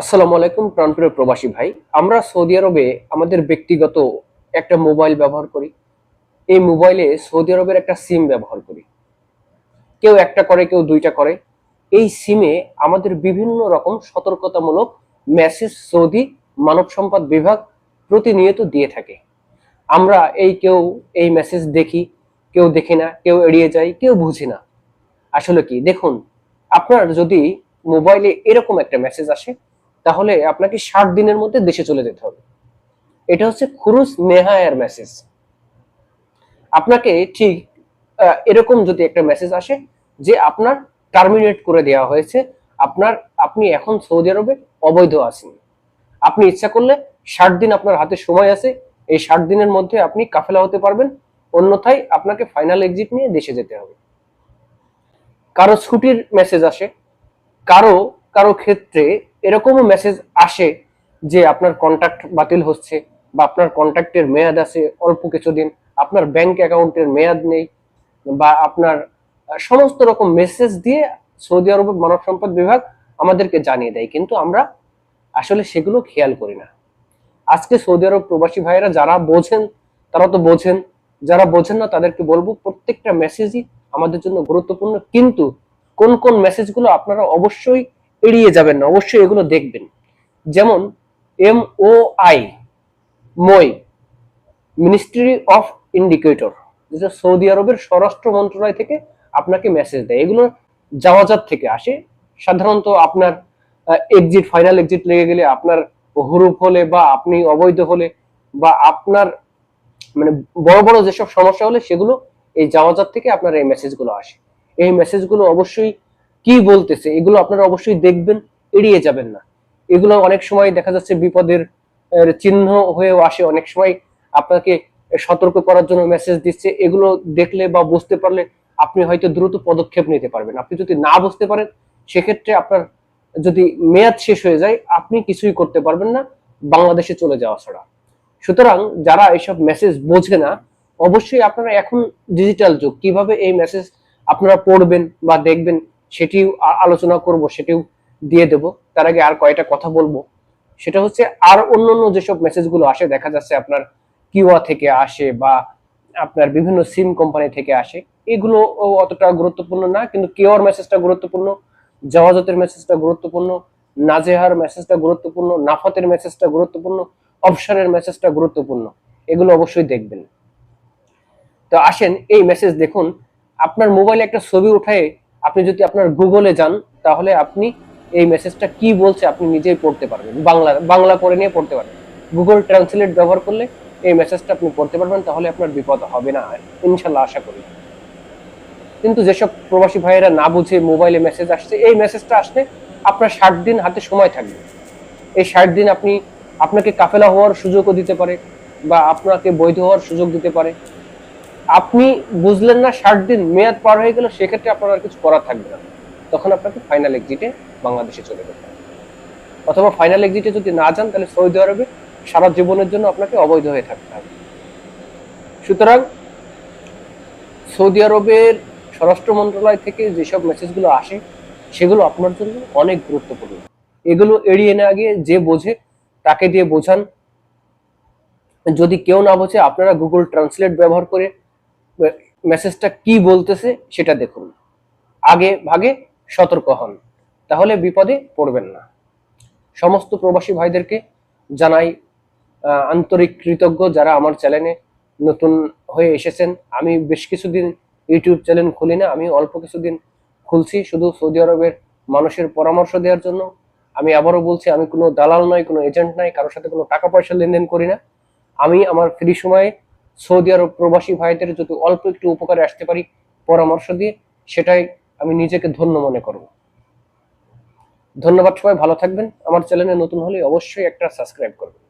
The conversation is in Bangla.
আসসালামু আলাইকুম, প্রাণপ্রিয় প্রবাসী ভাই। আমরা সৌদি আরবে আমাদের ব্যক্তিগত একটা মোবাইল ব্যবহার করি। এই মোবাইলে সৌদি আরবের একটা সিম ব্যবহার করি। কেউ একটা করে, কেউ দুইটা করে। এই সিমে আমাদের বিভিন্ন রকম সতর্কতামূলক মেসেজ সৌদি মানব সম্পদ বিভাগ প্রতিনিয়ত দিয়ে থাকে। আমরা এই কেউ এই মেসেজ দেখি, কেউ দেখি না, কেউ এড়িয়ে যায়, কেউ বুঝি না। আসলে কি? দেখুন, আপনার যদি মোবাইলে এরকম একটা মেসেজ আসে তাহলে আপনাকে ষাট দিনের মধ্যে দেশে চলে যেতে হবে। এটা হচ্ছে খুরুজ নেহায়ের মেসেজ আপনাকে ঠিক এরকম যদি একটা মেসেজ আসে যে আপনার টার্মিনেট করে দেওয়া হয়েছে, আপনার, আপনি এখন সৌদি আরবে অবৈধ আছেন। আপনি ইচ্ছা করলে ষাট দিন আপনার হাতে সময় আছে, এই ষাট দিনের মধ্যে আপনি কাফেলা হতে পারবেন, অন্যথায় আপনাকে ফাইনাল এক্সিট নিয়ে দেশে যেতে হবে। কারও ছুটির মেসেজ আসে, কারও কারও ক্ষেত্রে এরকমও মেসেজ আসে যে আপনার কন্ট্যাক্ট বাতিল হচ্ছে বা আপনার কন্ট্যাক্টের মেয়াদ আছে অল্প কিছুদিন, আপনার ব্যাংক অ্যাকাউন্টের মেয়াদ নেই বা আপনার সমস্ত রকম মেসেজ দিয়ে সৌদি আরবের মানব সম্পদ বিভাগ আমাদেরকে জানিয়ে দেয়। কিন্তু আমরা আসলে সেগুলো খেয়াল করি না। আজকে সৌদি আরব প্রবাসী ভাইয়েরা যারা বোঝেন, তারা তো বোঝেন, যারা বোঝেন না তাদেরকে বলব প্রত্যেকটা মেসেজই আমাদের জন্য গুরুত্বপূর্ণ। কিন্তু কোন কোন মেসেজগুলো আপনারা অবশ্যই এড়িয়ে যাবেন না, অবশ্যই এগুলো দেখবেন। যেমন এম ও আই মই মিনিস্ট্রি অফ ইন্ডিকেটর যেটা সৌদি আরবের স্বরাষ্ট্র মন্ত্রণালয় থেকে আপনাকে মেসেজ দেয়। এগুলো জাওয়াজাত থেকে আসে। সাধারণত আপনার এক্সিট ফাইনাল এক্সিট লেগে গেলে আপনার হুরুপ হলে বা আপনি অবৈধ হলে বা আপনার মানে বড় বড় যেসব সমস্যা হলে সেগুলো এই জাওয়াজাত থেকে আপনার এই মেসেজগুলো আসে। এই মেসেজগুলো অবশ্যই কি বলতেছে, এগুলো আপনারা অবশ্যই দেখবেন, এড়িয়ে যাবেন না। এগুলো অনেক সময় দেখা যাচ্ছে বিপদের চিহ্ন হয়েও আসে। অনেক সময় আপনাকে সতর্ক করার জন্য মেসেজ দিচ্ছে। এগুলো দেখলে বা বুঝতে পারলে আপনি হয়তো দ্রুত পদক্ষেপ নিতে পারবেন। আপনি যদি না বুঝতে পারেন, সেক্ষেত্রে আপনার যদি মেয়াদ শেষ হয়ে যায়, আপনি কিছুই করতে পারবেন না। বাংলাদেশে চলে যাওয়া ছাড়া। সুতরাং যারা এইসব মেসেজ বোঝে না, অবশ্যই আপনারা এখন ডিজিটাল যুগ। কীভাবে এই মেসেজ আপনারা পড়বেন বা দেখবেন সেটিও আলোচনা করব, সেটিও দিয়ে দেব। তার আগে আর কয়টা কথা বলব। সেটা হচ্ছে আর অন্য অন্য যেসব মেসেজগুলো আসে, দেখা যাচ্ছে আপনার কিওয়া থেকে আসে বা আপনার বিভিন্ন সিম কোম্পানি থেকে আসে, এগুলো অতটা গুরুত্বপূর্ণ না, কিন্তু কেওয়ার মেসেজটা গুরুত্বপূর্ণ, জাওয়াজতের মেসেজটা গুরুত্বপূর্ণ, নাজেহার মেসেজটা গুরুত্বপূর্ণ, নাফাতের মেসেজটা গুরুত্বপূর্ণ অপশনের মেসেজটা গুরুত্বপূর্ণ, এগুলো অবশ্যই দেখবেন। তো আসেন এই মেসেজ দেখুন, আপনার মোবাইলে একটা ছবি উঠায় আপনি যদি আপনার গুগলে যান, তাহলে আপনি এই মেসেজটা কি বলছে আপনি নিজেই পড়তে পারবেন। বাংলা বাংলা করে নিয়ে পড়তে পারবেন। গুগল ট্রান্সলেট ব্যবহার করলে এই মেসেজটা আপনি পড়তে পারবেন, তাহলে আপনার বিপদ হবে না। ইনশাল্লাহ আশা করি। কিন্তু যেসব প্রবাসী ভাইয়েরা না বুঝে মোবাইলে মেসেজ আসছে, এই মেসেজটা আসলে আপনার ষাট দিন হাতে সময় থাকবে। এই ষাট দিন আপনি আপনাকে কাফেলা হওয়ার সুযোগও দিতে পারে বা আপনাকে বৈধ হওয়ার সুযোগ দিতে পারে। আপনি বুঝলেন না, ষাট দিন মেয়াদ পার হয়ে গেল, সেক্ষেত্রে আপনার আর কিছু করার থাকবে না। তখন আপনাকে ফাইনাল এক্সিটে বাংলাদেশে চলে যেতে হবে। অথবা ফাইনাল এক্সিটে যদি না যান, তাহলে সৌদি আরবে সারা জীবনের জন্য আপনাকে অবৈধ হয়ে থাকতে হবে। সুতরাং সৌদি আরবের স্বরাষ্ট্র মন্ত্রণালয় থেকে যেসব মেসেজগুলো আসে, সেগুলো আপনার জন্য অনেক গুরুত্বপূর্ণ। এগুলো এড়িয়ে না গিয়ে যে বোঝে, তাকে দিয়ে বোঝান। যদি কেউ না বোঝে, আপনারা গুগল ট্রান্সলেট ব্যবহার করে মেসেজটা কি বলতেছে সেটা দেখুন। আগে ভাগে সতর্ক হন, তাহলে বিপদে পড়বেন না। সমস্ত প্রবাসী ভাইদেরকে জানাই আন্তরিক কৃতজ্ঞ যারা আমার চ্যানেলে নতুন হয়ে এসেছেন। আমি বেশ কিছুদিন ইউটিউব চ্যানেল খুলি না, আমি অল্প কিছুদিন খুলছি শুধু সৌদি আরবের মানুষের পরামর্শ দেওয়ার জন্য। আমি আবারও বলছি, আমি কোনো দালাল নয় কোনো এজেন্ট নাই, কারোর সাথে কোনো টাকা পয়সা লেনদেন করি না। আমি আমার ফ্রি সময়ে সৌদি আরব প্রবাসী ভাইদের যদি অল্প একটু উপকারে আসতে পারি পরামর্শ দিয়ে, সেটাই আমি নিজেকে ধন্য মনে করব। ধন্যবাদ সবাই, ভালো থাকবেন। আমার চ্যানেলে নতুন হলে অবশ্যই একটা সাবস্ক্রাইব করবেন।